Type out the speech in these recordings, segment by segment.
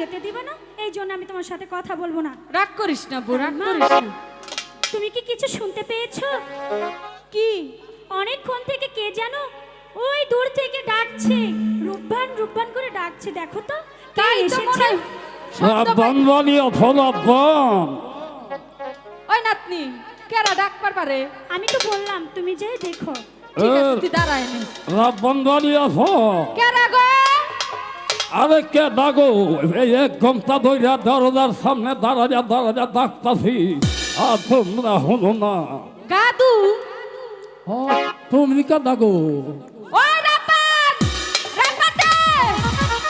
যেতে দিবে না এই জন্য আমি তোমার সাথে কথা বলব না। রাগ করিস না বউ রাগ করিস না। তুমি কি কিছু শুনতে পেয়েছ? কি? অনেকক্ষণ থেকে কে জানো ওই দূর থেকে ডাকছে রূপবান রূপবান করে ডাকছে দেখো তো কে তাই তো মনে এসেছে হয় পাই- রাব্বান বানিয়ে ওই নাতনি কেরা ডাক পারবারে আমি তো বললাম তুমি যে দেখো। ঠিক আছে তুই দাঁড়ায় নে রাব্বান বানিয়ে ফ কেরা গো? আরে কে ডাগো এই এক ঘণ্টা ধইরা দরজার সামনে দাঁড়াইয়া দাঁড়াইয়া ডাকতাছি। আর তোমরা হলো না। ও, তুমি কে রাপাতে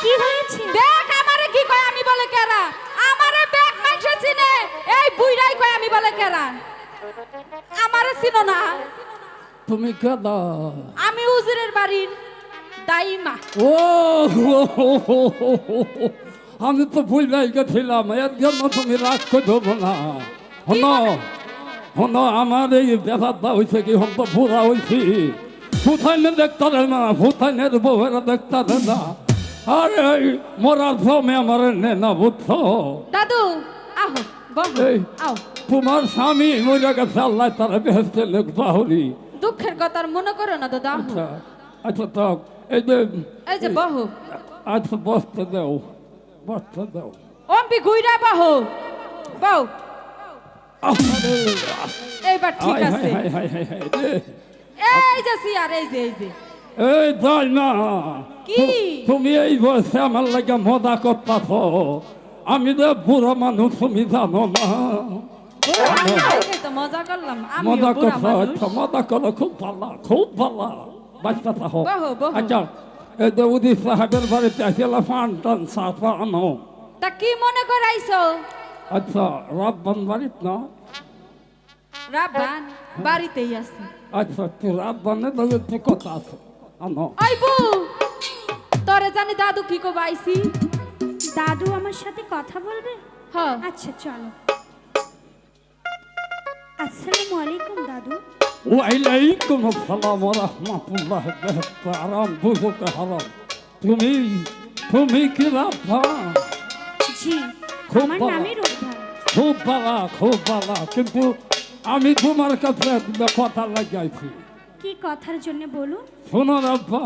কি হয়েছে? দেখ আমারে কি কয় আমি বলে কেরা। আমারে ব্যাগ মাইছে চিনে এই বুইরাই কয় আমি বলে কেরা। আমারে চিনো না। তুমি কে দা? আমি উজিরের বাড়ির। দাইমা। ও আমি তো ভুলাই গেছিলাম এর জন্য তুমি রাগ করে দেবো না। হন হন আমার এই ব্যাপারটা হয়েছে কি হন তো ভুরা হয়েছি ফুথাইনে দেখতে না ফুথাইনের বউয়েরা দেখতে না। আর মরার ভ্রমে আমার নে না বুঝছ দাদু আহো আও। তোমার স্বামী মরে গেছে আল্লাহ তারা বেহেস্তে লোক বাহুরি। দুঃখের কথা মনে করো না দাদা আচ্ছা আচ্ছা তো এই যে এই যে বহ আচ্ছা বসতে দাও বসতে দাও অম্পি ঘুইরা বহ বউ এইবার ঠিক আছে। এই যে সিয়ার এই যে এই যে এই যাই না কি? তুমি এই বয়সে আমার লাগে মজা করতেছ আমি যে বুড়ো মানুষ তুমি জানো না মজা করলাম মজা করছ মজা করো খুব ভালো খুব ভালো বাচ্চা বাহো। আচ্ছা এই সাহেবের বাড়িতে আসলে ফান টান সাফা আনো তা কি মনে করাইছো? আচ্ছা রাব্বান বাড়িত না? রাবান বাড়িতেই আছে। আচ্ছা তুই রাব্বানের একটু কথা আছে? আনো। ওই বউ তোরে জানি দাদু কি কো বাইছি দাদু আমার সাথে কথা বলবে? হ। আচ্ছা চলো। আসসালামু আলাইকুম দাদু। ওয়ালাইকুম আসসালাম ওয়া আরাম বুঝতে হারাম তুমি তুমি কি রাব্বা জি খুব নামই রূপবান খুব ভালো খুব ভালো কিন্তু আমি তোমার কাছে কথা লাগাইছি। কি কথার জন্য বলুন? শোনো রাব্বা